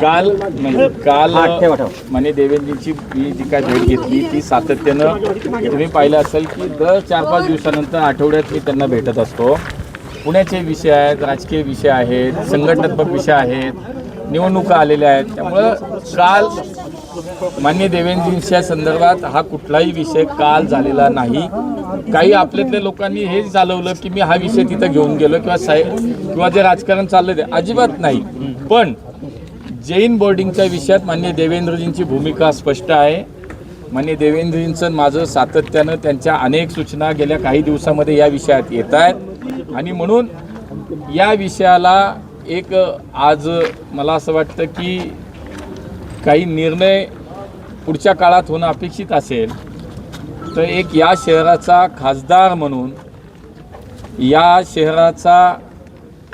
काल म्हणजे काल. म्हणे देवेंद्रजींची मी जी काय भेट घेतली ती सातत्यानं तुम्ही पाहिलं असेल की दर चार पाच दिवसानंतर आठवड्यात मी त्यांना भेटत असतो. पुण्याचे विषय आहेत राजकीय विषय आहेत संघटनात्मक विषय आहेत निवडणुका आलेल्या आहेत. त्यामुळं काल मान्य देवेंद्रजींच्या संदर्भात हा कुठलाही विषय काल झालेला नाही. काही आपल्यातल्या लोकांनी हे चालवलं की मी हा विषय तिथं घेऊन गेलो किंवा साहेब किंवा जे राजकारण चाललं ते अजिबात नाही. पण जैन बोर्डिंगच्या विषयात मान्य देवेंद्रजींची भूमिका स्पष्ट आहे. मान्य देवेंद्रजींचं माझं सातत्यानं त्यांच्या अनेक सूचना गेल्या काही दिवसामध्ये या विषयात येत आहेत. आणि म्हणून या विषयाला एक आज मला असं वाटतं की काही निर्णय पुढच्या काळात होणं अपेक्षित असेल तर एक या शहराचा खासदार म्हणून या शहराचा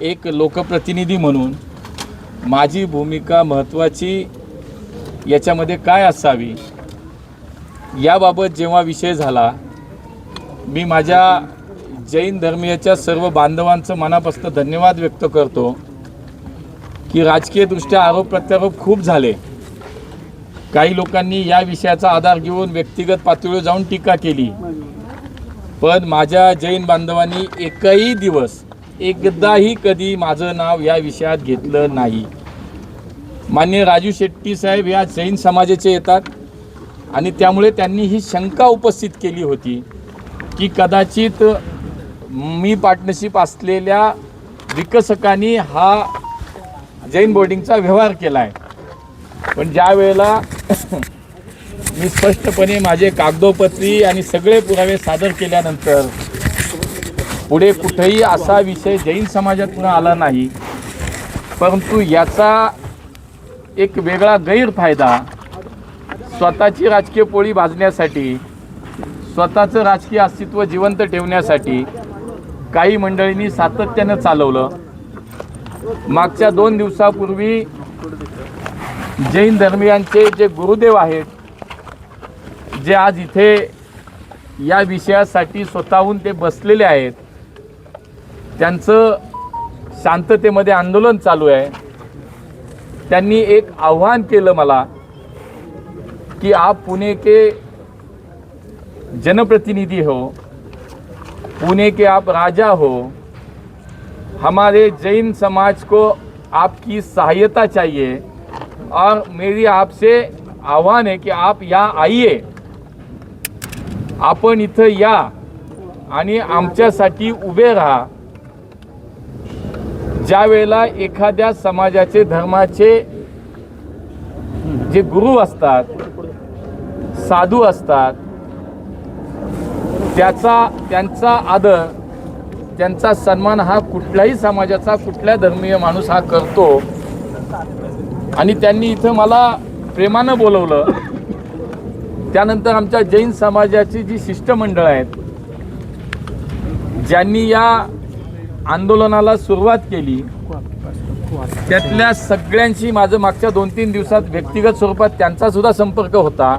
एक लोकप्रतिनिधी म्हणून माझी भूमिका महत्त्वाची याच्यामध्ये काय असावी? याबाबत जेव्हा विषय झाला मी माझ्या जैन धर्मीयाच्या सर्व बांधवांचं मनापासून धन्यवाद व्यक्त करतो की राजकीयदृष्ट्या आरोप प्रत्यारोप खूप झाले. काही लोकांनी या विषयाचा आधार घेऊन व्यक्तिगत पातळीवर जाऊन टीका केली. पण माझ्या जैन बांधवांनी एकही दिवस एकदाही कधी माझं नाव या विषयात घेतलं नाही. मान्य राजू शेट्टी साहेब या जैन समाजाचे येतात आणि त्यामुळे त्यांनी ही शंका उपस्थित केली होती की कदाचित मी पार्टनरशिप असलेल्या विकसकांनी हा जैन बोर्डिंगचा व्यवहार केला आहे पण ज्या वेळेला मी स्पष्टपणे माझे कागदोपत्री आणि सगळे पुरावे सादर केल्यानंतर पुढे कुठेही असा विषय जैन समाजात पुन्हा आला नाही. परंतु याचा एक वेगळा गैरफायदा स्वतःची राजकीय पोळी भाजण्यासाठी स्वतःचं राजकीय अस्तित्व जिवंत ठेवण्यासाठी काही मंडळींनी सातत्यानं चालवलं. मागच्या दोन दिवसापूर्वी जैन धर्मियांचे जे गुरुदेव आहेत जे आज इथे या विषयासाठी स्वतःहून ते बसलेले आहेत त्यांचं शांततेमध्ये आंदोलन चालू आहे. त्यांनी एक आव्हान केलं मला कि आप पुणे के जनप्रतिनिधि हो पुणे के आप राजा हो हमारे जैन समाज को आपकी सहायता चाहिए और मेरी आपसे आव्हान आहे की आप या आइए। आपण इथं या आणि आमच्यासाठी उभे राहा. ज्या वेळेला एखाद्या समाजाचे धर्माचे जे गुरु असतात साधू असतात त्याचा त्यांचा आदर त्यांचा सन्मान हा कुठल्याही समाजाचा कुठल्या धर्मीय माणूस हा करतो. आणि त्यांनी इथं मला प्रेमानं बोलवलं. त्यानंतर आमच्या जैन समाजाची जी शिष्टमंडळ आहेत ज्यांनी या आंदोलनाला सुरुवात केली. त्यातल्या सगळ्यांशी माझं मागच्या दोन तीन दिवसात व्यक्तिगत स्वरूपात त्यांचा सुद्धा संपर्क होता.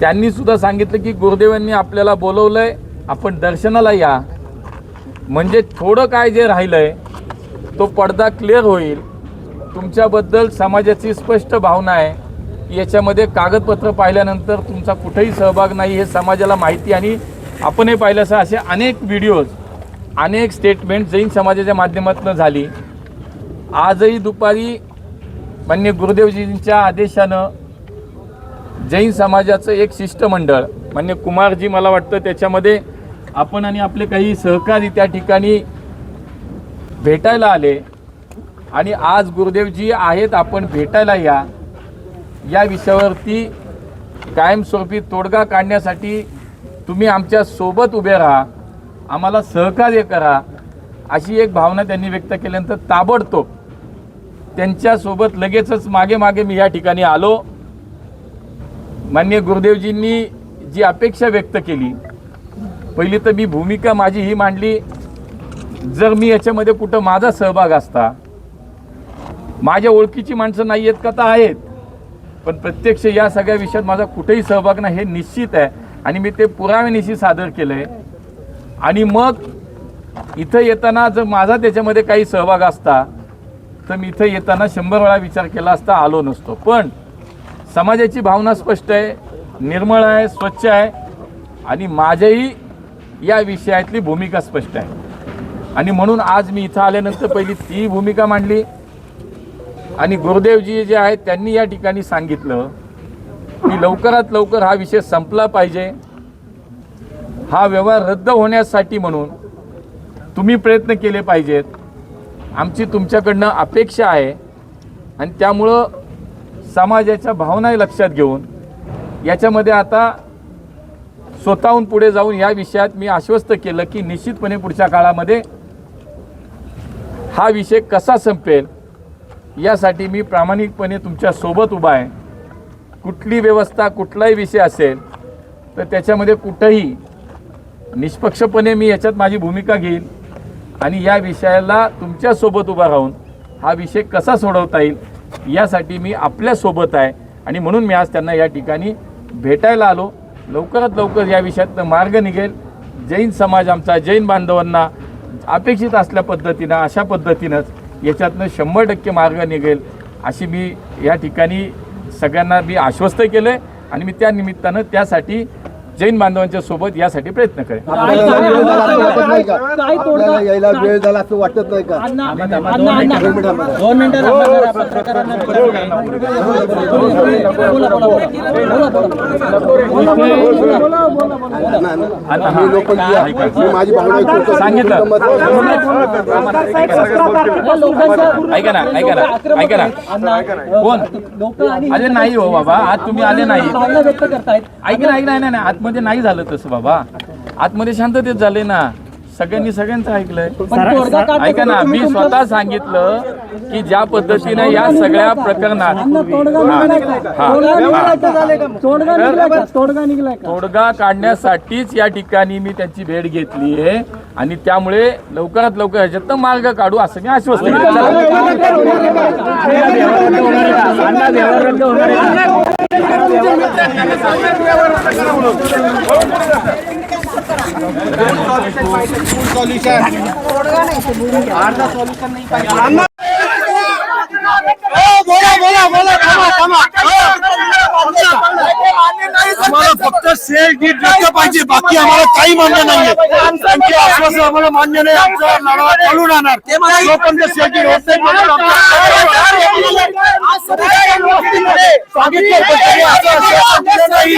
त्यांनी सुद्धा सांगितलं की गुरुदेवांनी आपल्याला बोलवलंय आपण दर्शनाला या. म्हणजे थोडं काय जे राहिलंय तो पडदा क्लिअर होईल. तुमच्याबद्दल समाजाची स्पष्ट भावना आहे. की याच्यामध्ये कागदपत्र पाहिल्यानंतर तुमचा कुठेही सहभाग नाही हे समाजाला माहिती आणि आपणही पाहिलं असं असे अनेक व्हिडिओज अनेक स्टेटमेंट जैन समाजाच्या माध्यमातून झाली. आजही दुपारी मान्य गुरुदेवजींच्या आदेशानं जैन समाजाचं एक शिष्टमंडळ मान्य कुमारजी मला वाटतं त्याच्यामध्ये आपण आणि आपले काही सहकारी त्या ठिकाणी भेटायला आले. आणि आज गुरुदेवजी आहेत आपण भेटायला या. या विषयावरती कायमस्वरूपी तोडगा काढण्यासाठी तुम्ही आमच्यासोबत उभे राहा. आम्हाला सहकार्य करा अशी एक भावना त्यांनी व्यक्त केल्यानंतर ताबडतोब त्यांच्यासोबत लगेचच मागे मागे मी या ठिकाणी आलो. मान्य गुरुदेवजींनी जी अपेक्षा व्यक्त केली पहिली तर मी भूमिका माझी ही मांडली. जर मी याच्यामध्ये कुठं माझा सहभाग असता माझ्या ओळखीची माणसं नाही आहेत का तर आहेत. पण प्रत्यक्ष या सगळ्या विषयात माझा कुठेही सहभाग नाही हे निश्चित आहे. आणि मी ते पुराव्यानिशी सादर केलं आहे आणि मग इथं येताना जर माझा त्याच्यामध्ये काही सहभाग असता तर मी इथं येताना शंभर वेळा विचार केला असता आलो नसतो. पण समाजाची भावना स्पष्ट आहे निर्मळ आहे स्वच्छ आहे आणि माझ्याही या विषयातली भूमिका स्पष्ट आहे. आणि म्हणून आज मी इथं आल्यानंतर पहिली ती भूमिका मांडली. आणि गुरुदेवजी जे आहेत त्यांनी या ठिकाणी सांगितलं की लवकरात लवकर हा विषय संपला पाहिजे. हा व्यवहार रद्द होण्यासाठी म्हणून तुम्ही प्रयत्न केले पाहिजेत. आमची तुमच्याकडनं अपेक्षा आहे. आणि त्यामुळं समाजाच्या भावनाही लक्षात घेऊन याच्यामध्ये आता स्वतःहून पुढे जाऊन या विषयात मी आश्वस्त केलं की निश्चितपणे पुढच्या काळामध्ये हा विषय कसा संपेल यासाठी मी प्रामाणिकपणे तुमच्यासोबत उभा आहे. कुठली व्यवस्था कुठलाही विषय असेल तर त्याच्यामध्ये कुठंही निष्पक्षपणे मी याच्यात माझी भूमिका घेईन आणि या विषयाला तुमच्यासोबत उभा राहून हा विषय कसा सोडवता येईल यासाठी मी आपल्यासोबत आहे. आणि म्हणून मी आज त्यांना या ठिकाणी भेटायला आलो. लवकरात लवकर या विषयातनं मार्ग निघेल. जैन समाज आमचा जैन बांधवांना अपेक्षित असल्या पद्धतीनं अशा पद्धतीनंच याच्यातनं शंभर टक्के मार्ग निघेल अशी मी या ठिकाणी सगळ्यांना मी आश्वस्त केलं आहे आणि मी त्या निमित्तानं त्यासाठी जैन बांधवांच्या सोबत यासाठी प्रयत्न आपल्याला यायला वेळ झाला असं वाटत नाही का माझी भावना. सांगितलं. ऐका ना ऐका ना ऐका ना कोण? आले नाही हो बाबा आज तुम्ही आले नाही ऐक ना ऐक ना नाही नाही आतमध्ये नाही झालं तसं बाबा आतमध्ये शांततेत झाले ना सगळ्यांनी सगळ्यांचं ऐकलंय ऐका ना मी स्वतः सांगितलं की ज्या पद्धतीने या सगळ्या प्रकरणात तोडगा हा? हा, हा. काढण्यासाठीच या ठिकाणी मी त्यांची भेट घेतली आहे आणि त्यामुळे लवकरात लवकर ह्याच्यात मार्ग काढू असं मी आश्वस्त सॉल्यूशन सॉल्यूशन नहीं पाएगा बोला बोला केलं थांबा आम्हाला फक्त सेल डीट रद्द पाहिजे बाकी आम्हाला काही मान्य नाहीये त्यांचे आश्वासन आम्हाला मान्य नाही आमचा लढा चालू राहणार जोपर्यंत सेल डीट होत नाही तोपर्यंत सांगितलं असं आश्वासन दिलं नाही.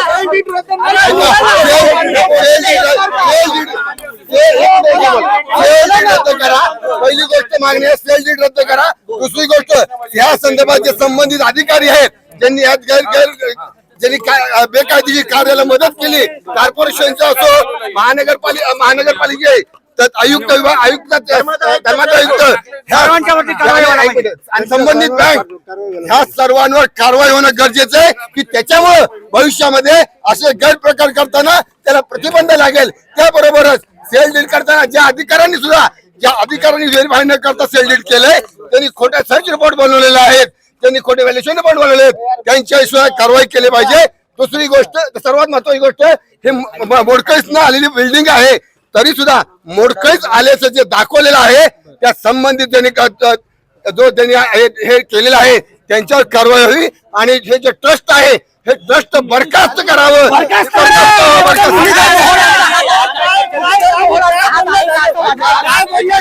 सेल डीड पहिली गोष्ट मागणी आहे सेल डीड रद्द करा दुसरी गोष्ट या संदर्भात जे संबंधित अधिकारी आहेत ज्यांनी यात गैर गैर ज्यांनी काय बेकायदेशीर कार्याला मदत केली कॉर्पोरेशनचा असो महानगरपालिका महानगरपालिके आयुक्त विभाग आयुक्त धर्माचे आयुक्त ह्या आणि संबंधित बँक ह्या सर्वांवर कारवाई होणं गरजेचं आहे की त्याच्यामुळं भविष्यामध्ये असे गैरप्रकार करताना त्याला प्रतिबंध लागेल. त्याबरोबरच सेल डील करताना ज्या अधिकाऱ्यांनी सुद्धा ज्या अधिकाऱ्यांनी व्हेरीफाय न करता सेल डील केलंय त्यांनी खोट्या सर्च रिपोर्ट बनवलेले आहेत त्यांनी खोटे व्हॅल्युएशन रिपोर्ट बनवले आहेत. त्यांच्या शिवाय कारवाई केली पाहिजे. दुसरी गोष्ट सर्वात महत्वाची गोष्ट हे मोडकळीच न आलेली बिल्डिंग आहे. तरी सुद्धा मोडकळीच आल्याचं जे दाखवलेलं आहे त्या संबंधित त्यांनी जो त्यांनी हे- हे केलेलं आहे त्यांच्यावर कारवाई व्हावी. आणि हे जे ट्रस्ट आहे हे ट्रस्ट बरखास्त करावं. बरखास्त व्हावं, बरखास्त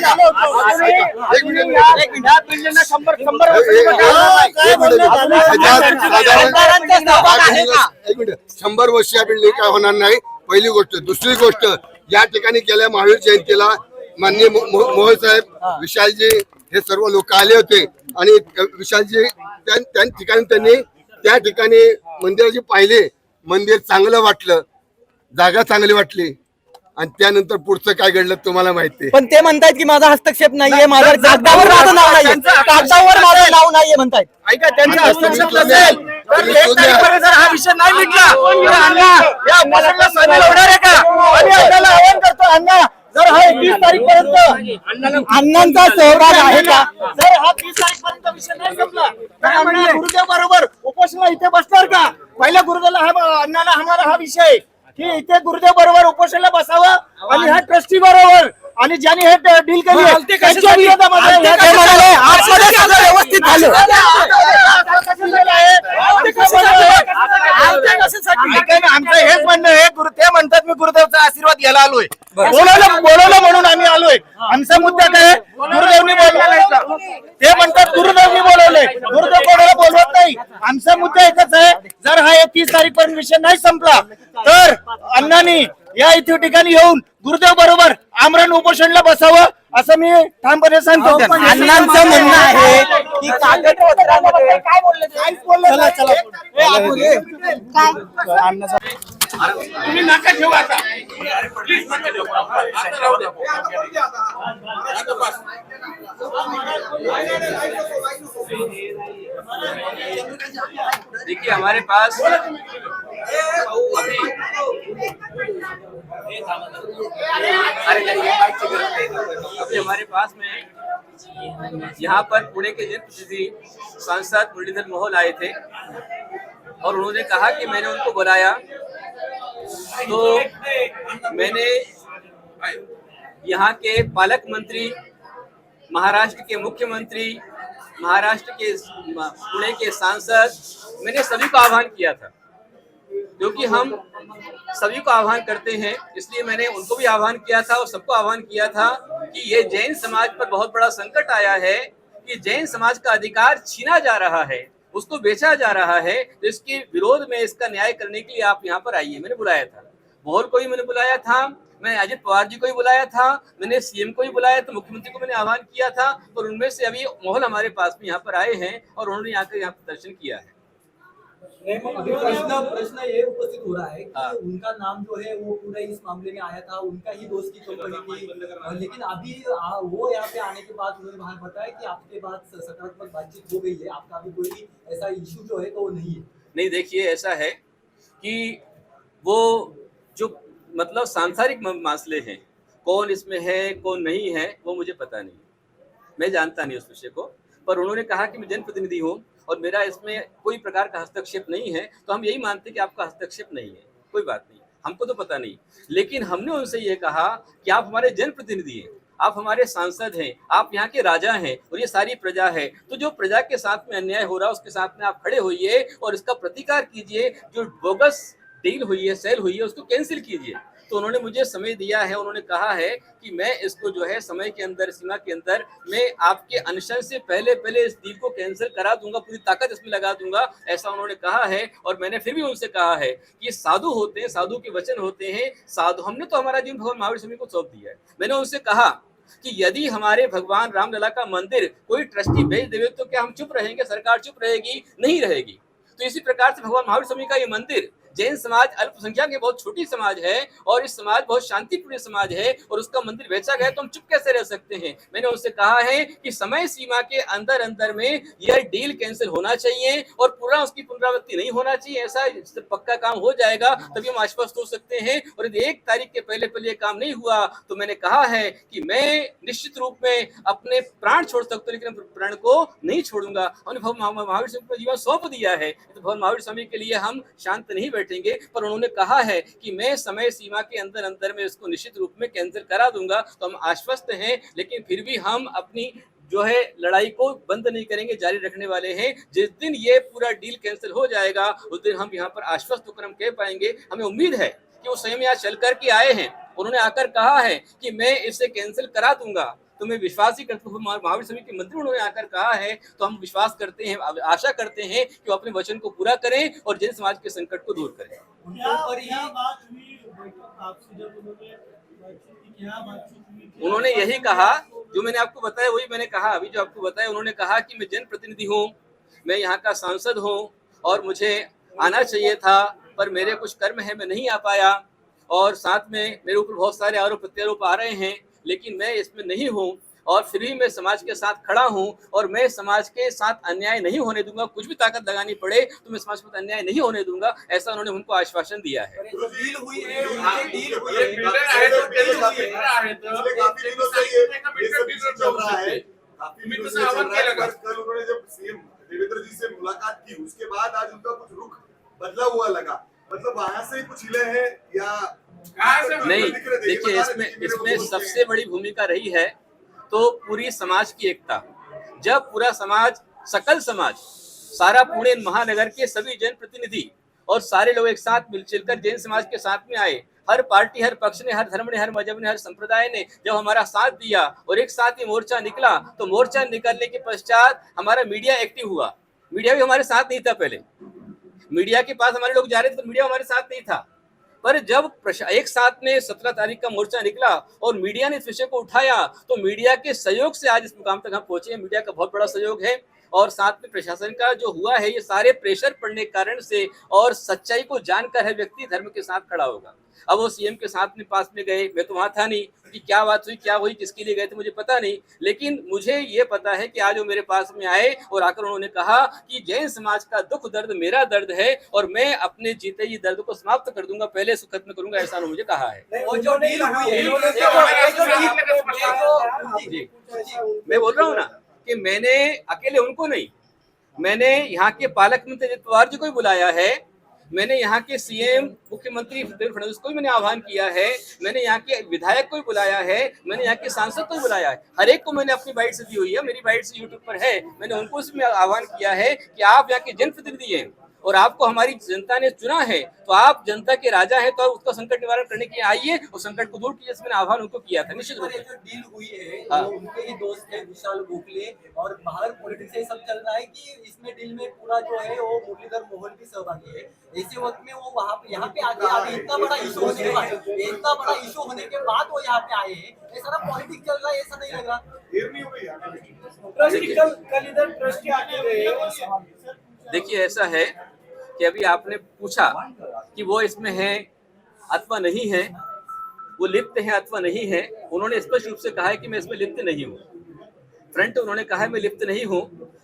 एक मिनिट. एक मिनिट. एक मिनिट. शंभर वर्ष या बिल्डिंग काय होणार नाही. पहिली गोष्ट. दुसरी गोष्ट या ठिकाणी गेल्या महावीर जयंतीला माननीय मो- मो- मोहोळ साहेब विशालजी हे सर्व लोक आले होते आणि विशालजी त्या त्या ठिकाणी त्यांनी त्या ठिकाणी मंदिराची पाहिले. मंदिर चांगलं वाटलं जागा चांगली वाटली आणि त्यानंतर पुढचं काय घडलं तुम्हाला माहिती आहे. पण ते म्हणतायत की माझा हस्तक्षेप नाहीये माझा कागदावर माझं नाव नाहीये. कागदावर माझं नाव नाहीये म्हणतायत. ऐका त्यांचा हस्तक्षेप नसेल. तर तुम्ही एक शोधा. तारखेपर्यंत जर हा विषय नाही मिटला तर अण्णा या उपोषणाला सामील होणार आहे का? आम्ही आपल्याला आवाहन करतो अण्णा जर हा एकवीस तारीख पर्यंत अण्णांचा सहभाग आहे का? जर हा तीस तारीख पर्यंत विषय नाही संपला तर अण्णा गुरुदेव बरोबर उपोषण उपोषणला इथे बसणार का? पहिल्या गुरुदेवला हा अण्णाला आम्हाला हा विषय की इथे गुरुदेव बरोबर उपोषणला बसावं आणि ह्या ट्रस्टी बरोबर आणि ज्यांनी हे डील केली आहे, त्यांच्या विरोधामध्ये ह्या- ते म्हणाले आतमध्ये सगळं व्यवस्थित झालं? ऐका ना, आमचं हेच म्हणणं आहे गुरु ते म्हणतात मी गुरुदेवचा आशीर्वाद घ्यायला आलोय. बोलवलं बोलवलं म्हणून आम्ही आलोय. आमचा मुद्दा काय आहे? गुरुदेवनी बोलवलं ते म्हणतात गुरुदेवनी बोलवलंय. गुरुदेव कोणाला बोलवत नाही? आमचा मुद्दा एकच आहे जर हा तीस तारीख पर्यंत विषय नाही संपला तर अण्णांनी या इथे ठिकाणी येऊन गुरुदेव बरोबर आमरण उपोषणला बसावं असं मी ठामपणे सांगतो. त्यांना. अण्णांचं म्हणणं आहे की कागदपत्रामध्ये काय बोलले ते? काहीच बोलले नाही. तुम्ही नका ठेवू आता. प्लीज नका ठेवू. आता राहू द्या. देखिए हमारे पास अभी हमारे पास में यहाँ पर पुणे के जनप्रतिनिधि सांसद मुरलीधर मोहल आए थे और उन्होंने कहा कि मैंने उनको बुलाया। तो मैंने यहाँ के पालक मंत्री, महाराष्ट्र के मुख्यमंत्री, महाराष्ट्र के पुणे के सांसद, मैंने सभी को आह्वान किया था। क्योंकि हम सभी को आह्वान करते हैं। इसलिए मैंने उनको भी आह्वान किया था और सबको आह्वान किया था कि ये जैन समाज पर बहुत बड़ा संकट आया है, कि जैन समाज का अधिकार छीना जा रहा है, उसको बेचा जा रहा है। तो इसके विरोध में इसका न्याय करने के लिए आप यहाँ पर आइए। मैंने बुलाया था। मोहल को ही मैंने बुलाया था। मैं अजित पवार जी को ही बुलाया था। मैंने सीएम को ही बुलाया था। मुख्यमंत्री को मैंने आह्वान किया था और उनमें से अभी मोहल हमारे पास में यहाँ पर आए हैं और उन्होंने यहाँ यहाँ पर दर्शन किया है। प्रश्न प्रश्न ये उपस्थित हो रहा है कि हाँ। उनका नाम जो है वो पूरा इस मामले में आया था उनका ही दोस्त की कंपनी थी। लेकिन अभी आ, वो यहाँ पे आने के बाद उन्होंने वहाँ बताया कि आपके बाद सकारात्मक बातचीत हो गई है आपका अभी कोई ऐसा इशू जो है तो वो नहीं है। नहीं देखिए ऐसा है कि वो जो मतलब सांसारिक म- मसले हैं कौन इसमें है कौन नहीं है वो मुझे पता नहीं मैं जानता नहीं उस विषय को पर उन्होंने कहा कि मैं जनप्रतिनिधि हूँ और मेरा इसमें कोई प्रकार का हस्तक्षेप नहीं है तो हम यही मानते कि आपका हस्तक्षेप नहीं है। कोई बात नहीं, हमको तो पता नहीं। लेकिन हमने उनसे ये कहा कि आप हमारे जनप्रतिनिधि हैं, आप हमारे सांसद हैं, आप यहाँ के राजा हैं और ये सारी प्रजा है। तो जो प्रजा के साथ में अन्याय हो रहा है, उसके साथ में आप खड़े होइए और इसका प्रतिकार कीजिए। जो बोगस डील हुई है, सेल हुई है, उसको कैंसिल कीजिए। तो उन्होंने मुझे समय दिया है, उन्होंने कहा है कि मैं इसको जो है समय के अंदर, सीमा के अंदर मैं आपके अनशन से पहले पहले इस डील को कैंसिल करा दूँगा, पूरी ताकत इसमें लगा दूँगा, ऐसा उन्होंने कहा है और मैंने फिर भी उनसे कहा है कि साधु होते हैं, साधु के वचन होते हैं, साधु, हमने तो हमारा जीवन भगवान महावीर स्वामी को सौंप दिया है। मैंने उनसे कहा कि यदि हमारे भगवान रामलला का मंदिर कोई ट्रस्टी भेज देवे तो क्या हम चुप रहेंगे, सरकार चुप रहेगी? नहीं रहेगी। तो इसी प्रकार से भगवान महावीर स्वामी का ये मंदिर जैन समाज अल्पसंख्यक के बहुत छोटी समाज है और इस समाज बहुत शांतिपूर्ण समाज है और उसका मंदिर बेचा गया तो हम चुप कैसे रह सकते हैं? मैंने उससे कहा है कि समय सीमा के अंदर अंदर में यह डील कैंसिल होना चाहिए और पूरा उसकी पुनरावृत्ति नहीं होना चाहिए। ऐसा पक्का काम हो जाएगा, तभी हम आश्वस्त हो सकते हैं और यदि एक तारीख के पहले पहले काम नहीं हुआ तो मैंने कहा है कि मैं निश्चित रूप में अपने प्राण छोड़ सकता हूँ, लेकिन प्राण को नहीं छोड़ूँगा। हमने महावीर स्वामी को जीवन सौंप दिया है। तो भगवान महावीर स्वामी के लिए हम शांत नहीं बैठेंगे पर उन्होंने कहा है कि मैं समय सीमा के अंदर अंदर में इसको निश्चित रूप में कैंसिल करा दूँगा तो हम आश्वस्त हैं, लेकिन फिर भी हम अपनी जो है लड़ाई को बंद नहीं करेंगे, जारी रखने वाले हैं। जिस दिन ये पूरा डील कैंसिल हो जाएगा, उस दिन हम यहाँ पर आश्वस्त होकर हम कह पाएँगे, हमें उम्मीद है कि वो स्वयं यहाँ चल करके आए हैं। उन्होंने आकर कहा है कि मैं इसे कैंसिल करा दूँगा। तो मैं विश्वास ही करता हूँ महावीर स्वामी के मंत्री उन्होंने आकर कहा है तो हम विश्वास करते हैं आशा करते हैं कि वो अपने वचन को पूरा करें और जन समाज के संकट को दूर करें। उन्होंने यही कहा जो मैंने आपको बताया वही मैंने कहा अभी जो आपको बताया उन्होंने कहा कि मैं जनप्रतिनिधि हूँ मैं यहाँ का सांसद हूँ और मुझे आना चाहिए था पर मेरे कुछ कर्म है मैं नहीं आ पाया और साथ में मेरे ऊपर बहुत सारे आरोप प्रत्यारोप आ रहे हैं। लेकिन मैं इसमें नहीं हूँ और फिर भी मैं समाज के साथ खड़ा हूँ और मैं समाज के साथ अन्याय नहीं होने दूँगा। कुछ भी ताकत लगानी पड़े तो मैं समाज के साथ अन्याय नहीं होने दूँगा ऐसा उन्होंने उनको आश्वासन दिया है। देवेंद्र जी से मुलाकात की उसके बाद आज उनका कुछ रुख बदला हुआ लगा। मतलब वहाँ से कुछ हिले हैं या नहीं देखिए इसमें इसमें सबसे बड़ी भूमिका रही है तो पूरी समाज की एकता। जब पूरा समाज सकल समाज सारा पुणे महानगर के सभी जन प्रतिनिधि और सारे लोग एक साथ मिलजुल कर जैन समाज के साथ में आए हर पार्टी हर पक्ष ने हर धर्म ने हर मज़हब ने हर संप्रदाय ने जब हमारा साथ दिया और एक साथ ही मोर्चा निकला तो मोर्चा निकलने के पश्चात हमारा मीडिया एक्टिव हुआ। मीडिया भी हमारे साथ नहीं था पहले। मीडिया के पास हमारे लोग जा रहे थे तो मीडिया हमारे साथ नहीं था। पर जब एक साथ में सत्रह तारीख का मोर्चा निकला और मीडिया ने इस विषय को उठाया तो मीडिया के सहयोग से आज इस मुकाम तक हम पहुँचे हैं। मीडिया का बहुत बड़ा सहयोग है और साथ में प्रशासन का जो हुआ है, ये सारे प्रेशर पड़ने के कारण से और सच्चाई को जानकर है व्यक्ति धर्म के साथ खड़ा होगा। अब वो सीएम के साथ में पास में गए, मैं तो वहाँ था नहीं। कि क्या बात हुई क्या हुई किसके लिए गए थे मुझे पता नहीं। लेकिन मुझे ये पता है कि आज वो मेरे पास में आए और आकर उन्होंने कहा कि जैन समाज का दुख दर्द मेरा दर्द है और मैं अपने जीते जी दर्द को समाप्त कर दूँगा पहले इसको खत्म करूँगा ऐसा उन्होंने मुझे कहा है। जो डील हुई है है, मैं बोल रहा हूँ ना कि मैंने अकेले उनको नहीं मैंने यहाँ के पालक मंत्री अजित पवार जी को भी बुलाया है मैंने यहाँ के सीएम मुख्यमंत्री देवेंद्र फडणवीस को भी मैंने आह्वान किया है। मैंने यहाँ के विधायक को भी बुलाया है। मैंने यहाँ के सांसद को भी बुलाया है। हर एक को मैंने अपनी बाइट से दी हुई है। मेरी बाइट से यूट्यूब पर है। मैंने उनको भी आह्वान किया है कि आप यहाँ के जनप्रतिनिधि हैं। और आपको हमारी जनता ने चुना है तो आप जनता के राजा हैं तो आप उसका संकट निवारण करने के लिए आइए और संकट को दूर कीजिए इसमें आह्वान उनको किया था। निश्चित रूप से। जो डील हुई है हाँ। वो उनके ही दोस्त है विशाल गोखले और बाहर पॉलिटिक्स से सब चल रहा है कि इसमें डील में पूरा जो है वो मुरलीधर मोहन भी सहभागी है। ऐसे वक्त में वो वहाँ पे यहाँ पे आके आगे इतना बड़ा इशू होने के बाद इतना बड़ा इशू होने के बाद वो यहाँ पे आए हैं। ये सारा पॉलिटिक्स चल रहा है ऐसा नहीं लग रहा। कल कल इधर ट्रस्ट आके गए देखिए, ऐसा है कि अभी आपने पूछा कि वो इसमें है अथवा नहीं है, वो लिप्त है अथवा नहीं है, उन्होंने स्पष्ट रूप से कहा है कि मैं इसमें लिप्त नहीं हूँ। फ्रंट उन्होंने कहा है, मैं लिप्त नहीं हूँ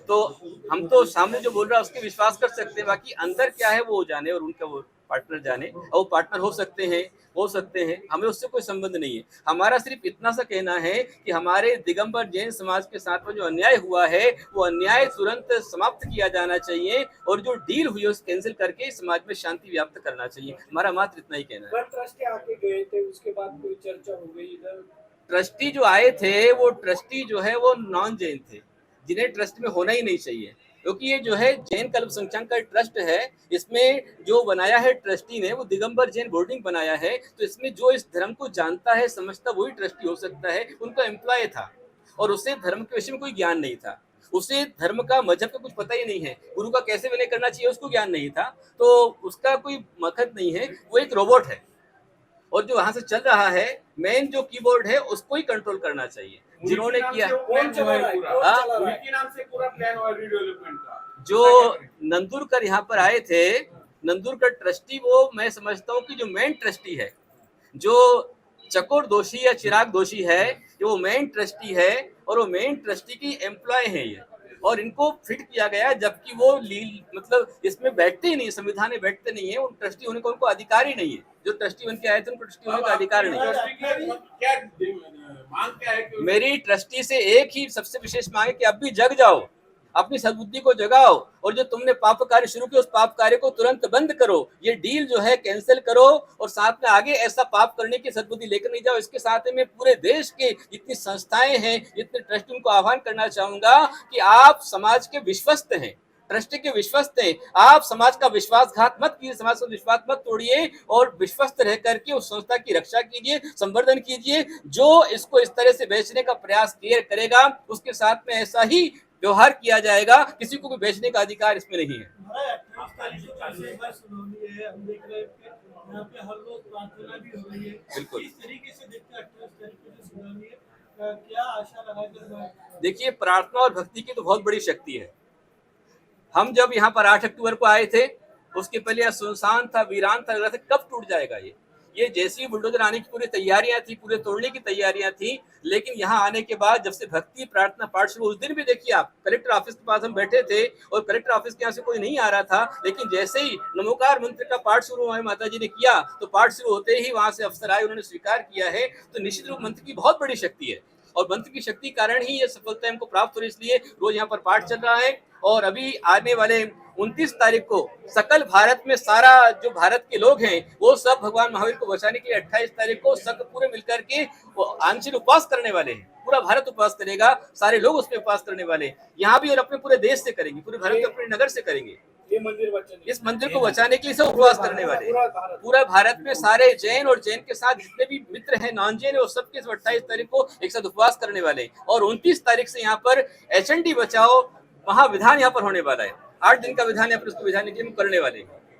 तो हम तो सामने जो बोल रहा है, उसके विश्वास कर सकते हैं, बाकी अंदर क्या है वो जाने और उनका वो पार्टनर जाने और वो पार्टनर हो सकते हैं हो सकते हैं हमें उससे कोई संबंध नहीं है। हमारा सिर्फ़ इतना सा कहना है कि हमारे दिगंबर जैन समाज के साथ में जो अन्याय हुआ है वो अन्याय तुरंत समाप्त किया जाना चाहिए और जो डील हुई है उसे कैंसिल करके समाज में शांति व्याप्त करना चाहिए। हमारा मात्र इतना ही कहना है। आके गए थे उसके बाद कोई चर्चा हो गई इधर? ट्रस्टी जो आए थे वो ट्रस्टी जो है वो नॉन जैन थे जिन्हें ट्रस्ट में होना ही नहीं चाहिए। क्योंकि ये जो है जैन अल्पसंख्यक का ट्रस्ट है, इसमें जो बनाया है ट्रस्टी ने, वो दिगंबर जैन बोर्डिंग बनाया है तो इसमें जो इस धर्म को जानता है, समझता वही ट्रस्टी हो सकता है, उनका एम्प्लॉय था। और उसे धर्म के विषय में कोई ज्ञान नहीं था। उसे धर्म का मज़हब का कुछ पता ही नहीं है। गुरु का कैसे विनय करना चाहिए, उसको ज्ञान नहीं था। तो उसका कोई मकसद नहीं है, वो एक रोबोट है। और जो वहाँ से चल रहा है, मेन जो कीबोर्ड है, उसको ही कंट्रोल करना चाहिए। जिन्होंने किया जो नंदुरकर यहाँ पर आए थे नंदुरकर ट्रस्टी वो मैं समझता हूँ कि जो मेन ट्रस्टी है जो चकोर दोषी या चिराग दोषी है वो मेन ट्रस्टी है और वो मेन ट्रस्टी की एम्प्लॉय है ये। और इनको फिट किया गया है, जबकि वो लील मतलब इसमें बैठते ही नहीं संविधान में बैठते नहीं है उन ट्रस्टी होने का उनको अधिकार ही नहीं है। जो ट्रस्टी बन के आए थे उनको ट्रस्टी होने का अधिकार नहीं है। मेरी ट्रस्टी से एक ही सबसे विशेष मांग है कि अब भी जग जाओ। अपनी सदबुद्धि को जगाओ और जो तुमने पाप कार्य शुरू किया उस पाप कार्य को तुरंत बंद करो। ये डील जो है कैंसिल करो और साथ में आगे ऐसा पाप करने की सद्बुद्धि लेकर नहीं जाओ। इसके साथ में पूरे देश के जितनी संस्थाएँ हैं, जितने ट्रस्ट उनको आह्वान करना चाहूँगा कि आप समाज के विश्वस्त हैं ट्रस्ट के विश्वस्त हैं। आप समाज का विश्वासघात मत कीजिए, समाज का विश्वास मत तोड़िए और विश्वस्त रह करके उस संस्था की रक्षा कीजिए, संवर्धन कीजिए। जो इसको इस तरह से बेचने का प्रयास किए करेगा, उसके साथ में ऐसा ही व्यवहार किया जाएगा, किसी को भी बेचने का अधिकार इसमें नहीं है। बिल्कुल। देखिए, प्रार्थना और भक्ति की तो बहुत बड़ी शक्ति है। हम जब यहाँ पर आठ अक्टूबर को आए थे, उसके पहले सुनसान था, वीरान था था कब टूट जाएगा ये। ये जैसी ही बुलडोजर आने की पूरी तैयारियाँ थी, पूरे तोड़ने की तैयारियाँ थी, लेकिन यहाँ आने के बाद जब से भक्ति प्रार्थना पाठ शुरू, उस दिन भी देखिए आप, कलेक्टर ऑफ़िस के पास हम बैठे थे और कलेक्टर ऑफ़िस के यहाँ से कोई नहीं आ रहा था, लेकिन जैसे ही नमोकार मंत्र का पाठ शुरू हुआ माता जी ने किया तो पाठ शुरू होते ही वहाँ से अफसर आए, उन्होंने स्वीकार किया है तो निश्चित रूप मंत्र की बहुत बड़ी शक्ति है। और मंत्र की शक्ति कारण ही ये सफलता हमको प्राप्त हो रही इसलिए रोज यहाँ पर पाठ चल रहा है। और अभी आने वाले उनतीस तारीख को सकल भारत में सारा जो भारत के लोग हैं वो सब भगवान महावीर को बचाने के लिए अट्ठाईस तारीख को सब पूरे मिलकर के आंशिक उपवास करने वाले हैं। पूरा भारत उपवास करेगा सारे लोग उसमें उपवास करने वाले यहाँ भी और अपने पूरे देश से करेंगे पूरे भारत के अपने नगर से करेंगे। ये मंदिर इस मंदिर को बचाने के लिए सब उपवास करने वाले पूरा भारत। में सारे जैन और जैन के साथ जितने भी मित्र हैं नॉन जैन है वो सबके अट्ठाईस तारीख को एक साथ उपवास करने वाले और उनतीस तारीख से यहाँ पर एच बचाओ महाविधान यहाँ पर होने वाला है। आठ दिन का विधान यहाँ पर उसको विधान के करने वाले हैं।